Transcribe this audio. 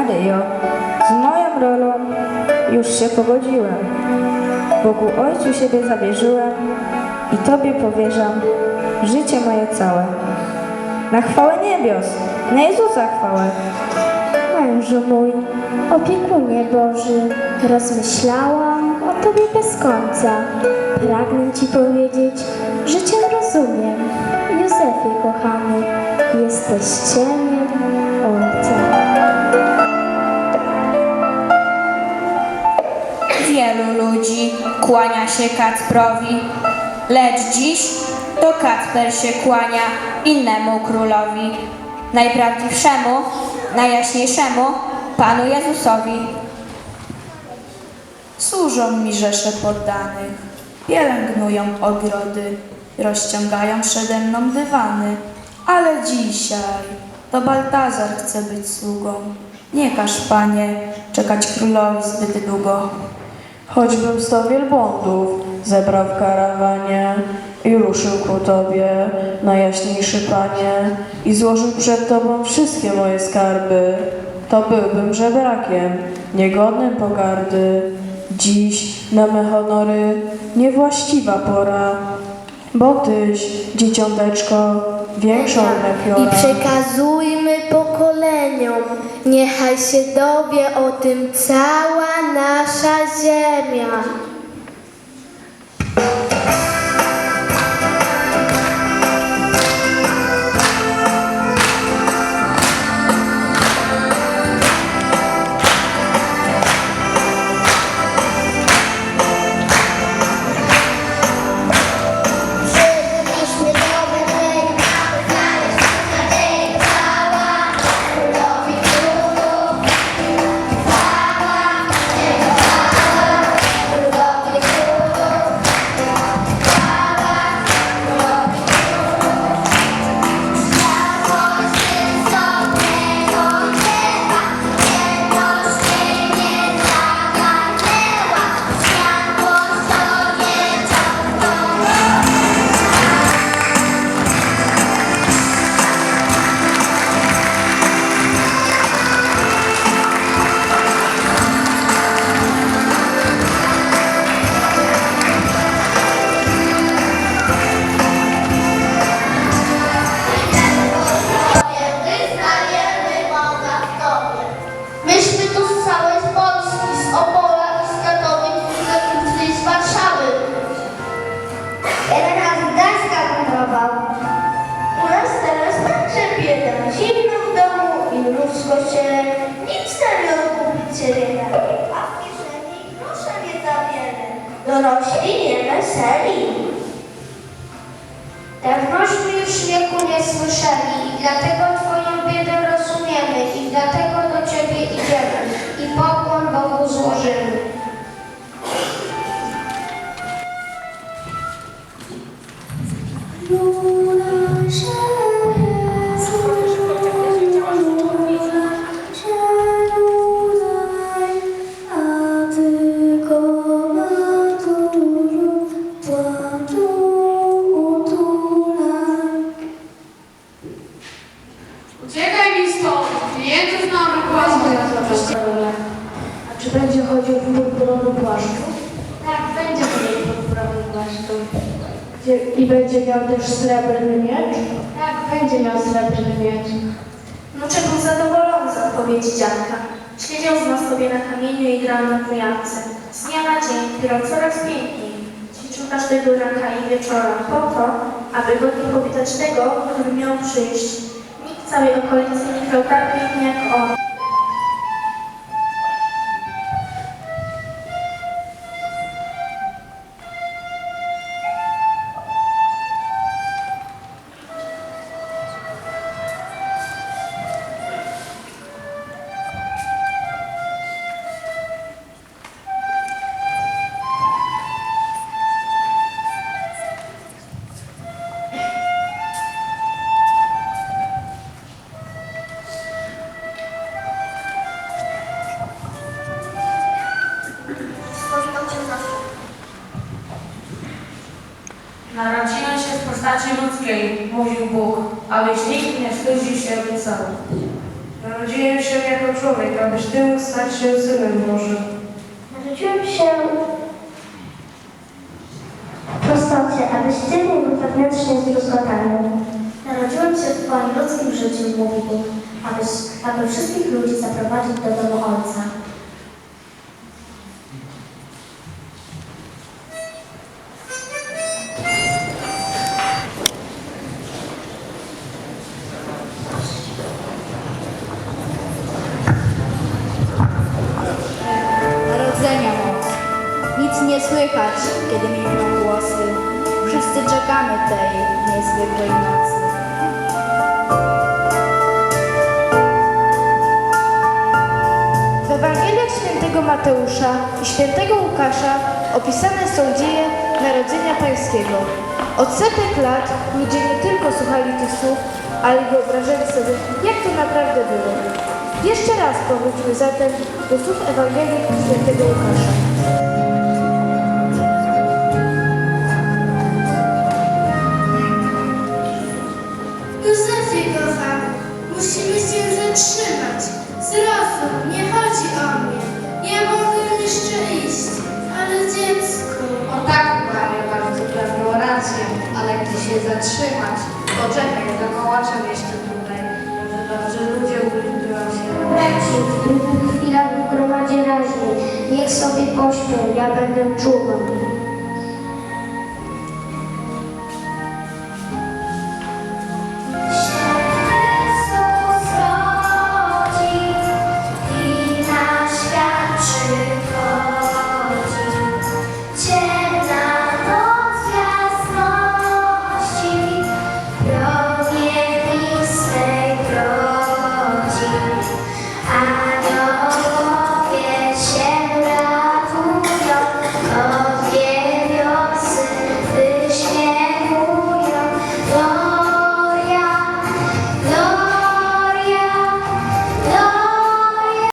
Adejo, z moją rolą już się pogodziłem. Bogu Ojcu siebie zawierzyłem i Tobie powierzam życie moje całe. Na chwałę niebios, na Jezusa chwałę. Mężu mój, opiekunie Boży, rozmyślałam o Tobie bez końca. Pragnę Ci powiedzieć, że Cię rozumiem. Józefie kochany, jesteś ciemny. Się Kacprowi, lecz dziś to Kacper się kłania innemu królowi, najprawdziwszemu, najjaśniejszemu Panu Jezusowi. Służą mi rzesze poddanych, pielęgnują ogrody, rozciągają przede mną dywany, ale dzisiaj to Baltazar chce być sługą. Nie każ, panie, czekać królowi zbyt długo. Choćbym sto wielbłądów zebrał w karawanie i ruszył ku Tobie, najjaśniejszy Panie, i złożył przed Tobą wszystkie moje skarby, to byłbym żebrakiem, niegodnym pogardy. Dziś na me honory niewłaściwa pora, bo Tyś, dzieciąteczko, większą I lepiora. przekazujmy pokoleniom, niechaj się dowie o tym cała nasza ziemia. Kościele. Nic serio kupić się nie da. A w kieszeni proszę nie za. Dorośli nie weseli. Dawnośmy już wieku nie słyszeli i dlatego Twoją biedę rozumiemy i dlatego do Ciebie idziemy i pokłon będzie chodził w purpurowym płaszczu? Tak, będzie mniej podprawy płaszczu. I będzie miał też srebrny miecz? Tak, będzie miał srebrny miecz. Wnuczek był zadowolony z odpowiedzi dziadka. Siedział znów sobie na kamieniu i grał na bujance. Z dnia na dzień grał coraz piękniej. Ćwiczył każdego ranka i wieczora po to, aby godnie powitać tego, który miał przyjść. Nikt w całej okolicy nie grał ludzkiej, mówił Bóg, abyś nikt nie wstydził się obiecał. Narodziłem się jako człowiek, abyś Ty mógł stać się Synem Bożym. Narodziłem się w prostocie, abyś Ty był wewnętrznie zdruzgotany. Narodziłem się w Twoim ludzkim życiu, mówi Bóg, abyś, aby wszystkich ludzi zaprowadzić do domu Ojca. Wszyscy czekamy tej niezwykłej nocy. W Ewangeliach świętego Mateusza i świętego Łukasza opisane są dzieje Narodzenia Pańskiego. Od setek lat ludzie nie tylko słuchali tych słów, ale wyobrażali sobie, jak to naprawdę było. Jeszcze raz powróćmy zatem do słów Ewangelii świętego Łukasza. Poczekaj, dokołaczem jeszcze tutaj. Może dobrze ludzie uwolnią się. Braci, w chwilach w gromadzie raźniej. Niech sobie pośpią, ja będę czuwał.